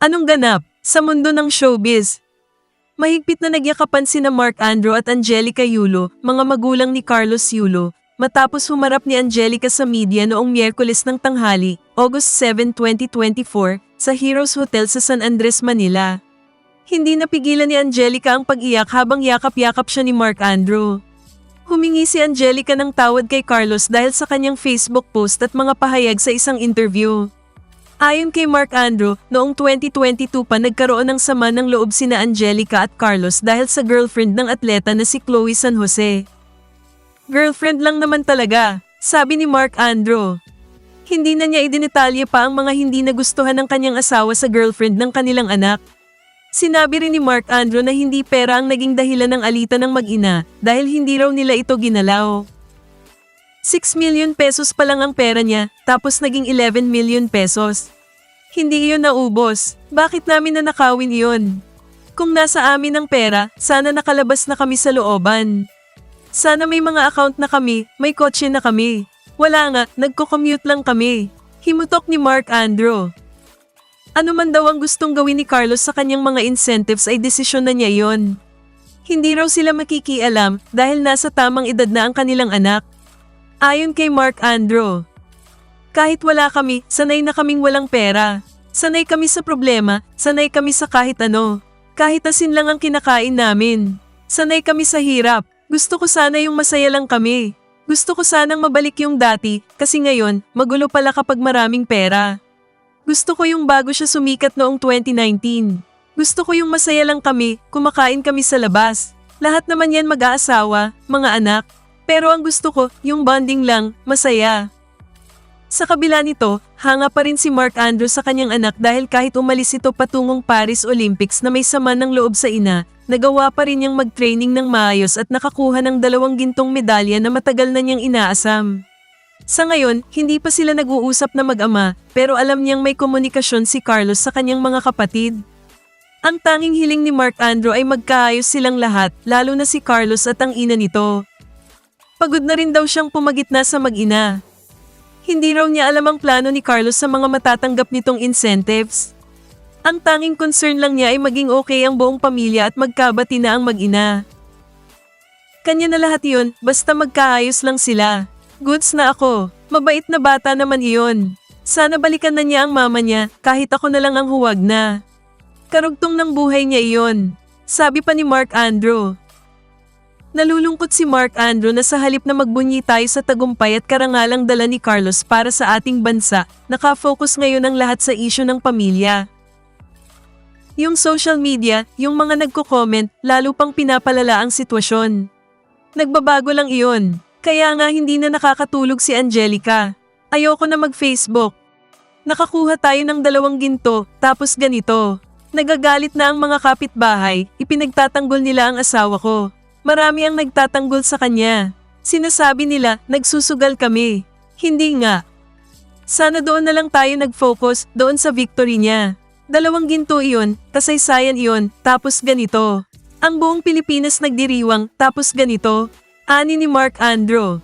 Anong ganap sa mundo ng showbiz? Mahigpit na nagyakapan sina Mark Andrew at Angelica Yulo, mga magulang ni Carlos Yulo, matapos humarap ni Angelica sa media noong Miyerkules ng tanghali, August 7, 2024, sa Heroes Hotel sa San Andres, Manila. Hindi napigilan ni Angelica ang pag-iyak habang yakap-yakap siya ni Mark Andrew. Humingi si Angelica ng tawad kay Carlos dahil sa kanyang Facebook post at mga pahayag sa isang interview. Ayon kay Mark Andrew, noong 2022 pa nagkaroon ng sama ng loob sina Angelica at Carlos dahil sa girlfriend ng atleta na si Chloe San Jose. Girlfriend lang naman talaga, sabi ni Mark Andrew. Hindi na niya idinetalye pa ang mga hindi nagustuhan ng kanyang asawa sa girlfriend ng kanilang anak. Sinabi rin ni Mark Andrew na hindi pera ang naging dahilan ng alitan ng mag-ina dahil hindi raw nila ito ginalaw. 6 million pesos pa lang ang pera niya, tapos naging 11 million pesos. Hindi iyon naubos. Bakit namin nanakawin iyon? Kung nasa amin ang pera, sana nakalabas na kami sa looban. Sana may mga account na kami, may kotse na kami. Wala nga, nagko-commute lang kami. Himutok ni Mark Andrew. Ano man daw ang gustong gawin ni Carlos sa kanyang mga incentives ay desisyon na niya yon. Hindi raw sila makikialam dahil nasa tamang edad na ang kanilang anak. Ayon kay Mark Andrew. Kahit wala kami, sanay na kaming walang pera. Sanay kami sa problema, sanay kami sa kahit ano. Kahit asin lang ang kinakain namin. Sanay kami sa hirap. Gusto ko sana yung masaya lang kami. Gusto ko sanang mabalik yung dati, kasi ngayon, magulo pala kapag maraming pera. Gusto ko yung bago siya sumikat noong 2019. Gusto ko yung masaya lang kami, kumakain kami sa labas. Lahat naman yan mag-aasawa, mga anak. Pero ang gusto ko, yung bonding lang, masaya. Sa kabila nito, hanga pa rin si Mark Andrew sa kanyang anak dahil kahit umalis ito patungong Paris Olympics na may sama ng loob sa ina, nagawa pa rin niyang mag-training ng maayos at nakakuha ng dalawang gintong medalya na matagal na niyang inaasam. Sa ngayon, hindi pa sila nag-uusap na mag-ama, pero alam niyang may komunikasyon si Carlos sa kanyang mga kapatid. Ang tanging hiling ni Mark Andrew ay magkaayos silang lahat, lalo na si Carlos at ang ina nito. Pagod na rin daw siyang pumagitna sa mag-ina. Hindi raw niya alam ang plano ni Carlos sa mga matatanggap nitong incentives. Ang tanging concern lang niya ay maging okay ang buong pamilya at magkabati na ang mag-ina. Kanya na lahat yun, basta magkaayos lang sila. Goods na ako. Mabait na bata naman iyon. Sana balikan na niya ang mama niya, kahit ako na lang ang huwag na. Karugtong ng buhay niya iyon. Sabi pa ni Mark Andrew. Nalulungkot si Mark Andrew na sa halip na magbunyi tayo sa tagumpay at karangalang dala ni Carlos para sa ating bansa, nakafocus ngayon ang lahat sa isyu ng pamilya. Yung social media, yung mga nagko-comment, lalo pang pinapalala ang sitwasyon. Nagbabago lang iyon. Kaya nga hindi na nakakatulog si Angelica. Ayoko na mag-Facebook. Nakakuha tayo ng dalawang ginto, tapos ganito. Nagagalit na ang mga kapitbahay, ipinagtatanggol nila ang asawa ko. Marami ang nagtatanggol sa kanya. Sinasabi nila, nagsusugal kami. Hindi nga. Sana doon na lang tayo nag-focus, doon sa victory niya. Dalawang ginto iyon, kasaysayan iyon, tapos ganito. Ang buong Pilipinas nagdiriwang, tapos ganito. Ani ni Mark Andrew.